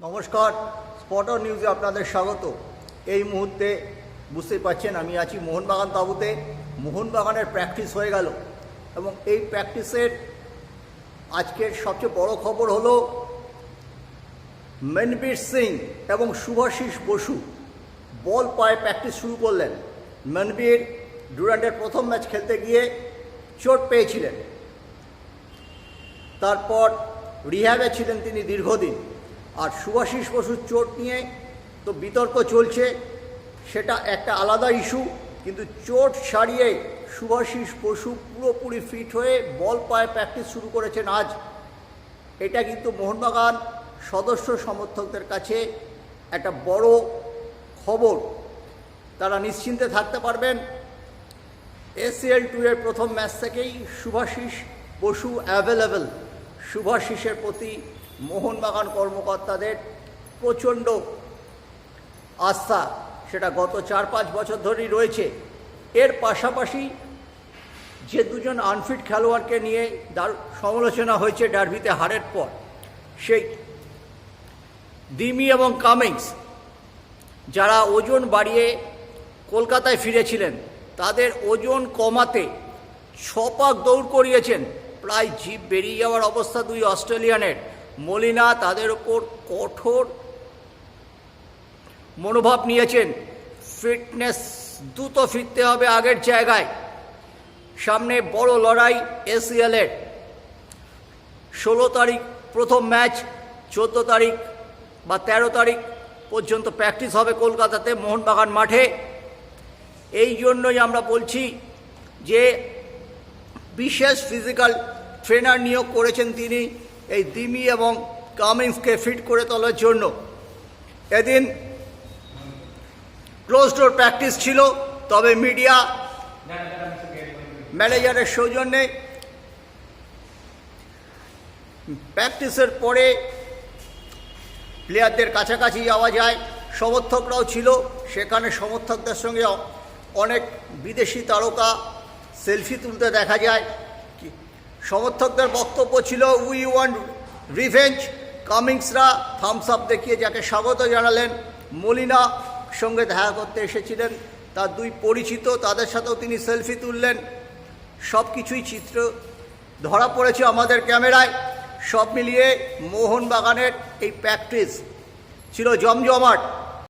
নমস্কার স্পটার নিউজে আপনাদের স্বাগত। এই মুহূর্তে বুঝতেই পারছেন আমি আছি মোহনবাগান তাঁবুতে। মোহনবাগানের প্র্যাকটিস হয়ে গেল এবং এই প্র্যাকটিসের আজকের সবচেয়ে বড় খবর হলো মনবীর সিং এবং শুভাশিস বসু বল পায়ে প্র্যাকটিস শুরু করলেন। মনবীর ডুরান্ডের প্রথম ম্যাচ খেলতে গিয়ে চোট পেয়েছিলেন। তারপর রিহ্যাবে ছিলেন তিনি দীর্ঘদিন। আর সুভাষিস বসুর চোট নিয়ে তো বিতর্ক চলছে, সেটা একটা আলাদা ইস্যু, কিন্তু চোট সারিয়ে সুভাষিস বসু পুরোপুরি ফিট হয়ে বল পায়ে প্র্যাকটিস শুরু করেছেন আজ। এটা কিন্তু মোহনবাগান সদস্য সমর্থকদের কাছে একটা বড় খবর। তারা নিশ্চিন্তে থাকতে পারবেন। এসিএল টু এর প্রথম ম্যাচ থেকেই শুভাশিস বসু অ্যাভেলেবেল। শুভাশিসের প্রতি মোহনবাগান কর্মকর্তাদের প্রচণ্ড আস্থা, সেটা গত চার পাঁচ বছর ধরেই রয়েছে। এর পাশাপাশি যে দুজন আনফিট খেলোয়াড়কে নিয়ে দার, সমালোচনা হয়েছে ডার্বিতে হারের পর, সেই দিমি এবং কামিংস, যারা ওজন বাড়িয়ে কলকাতায় ফিরেছিলেন, তাদের ওজন কমাতে ছপাক দৌড় করিয়েছেন। প্রায় জিপ বেরিয়ে যাওয়ার অবস্থা দুই অস্ট্রেলিয়ানের। মলিনা তাদের ওপর কঠোর মনোভাব নিয়েছেন। ফিটনেস দ্রুত ফিরতে হবে আগের জায়গায়। সামনে বড় লড়াই এসিএলের ষোলো তারিখ প্রথম ম্যাচ, চোদ্দ তারিখ বা ১৩ তারিখ পর্যন্ত প্র্যাকটিস হবে কলকাতাতে মোহনবাগান মাঠে। এই জন্যই আমরা বলছি যে বিশেষ ফিজিক্যাল ট্রেনার নিয়োগ করেছেন তিনি। এই দিমি এবং কামিংসকে ফিট করে তোলার জন্য। এদিন ক্লোজ ডোর প্র্যাকটিস ছিল, তবে মিডিয়া ম্যানেজারের সৌজন্যে প্র্যাকটিসের পরে প্লেয়ারদের কাছাকাছি যাওয়া যায়। সমর্থকরাও ছিল, সেখানে সমর্থকদের সঙ্গে অনেক বিদেশি তারকা সেলফি তুলতে দেখা যায়। সমর্থকদের বক্তব্য ছিল উই ওয়ান্ট রিভেঞ্জ কামিংসরা থামস আপ দেখিয়ে যাকে স্বাগত জানালেন, মলিনা সঙ্গে দেখা করতে এসেছিলেন। তার দুই পরিচিত, তাদের সাথেও তিনি সেলফি তুললেন। সব কিছুই চিত্র ধরা পড়েছে আমাদের ক্যামেরায়। সব মিলিয়ে মোহনবাগানের এই প্র্যাকটিস ছিল জমজমাট।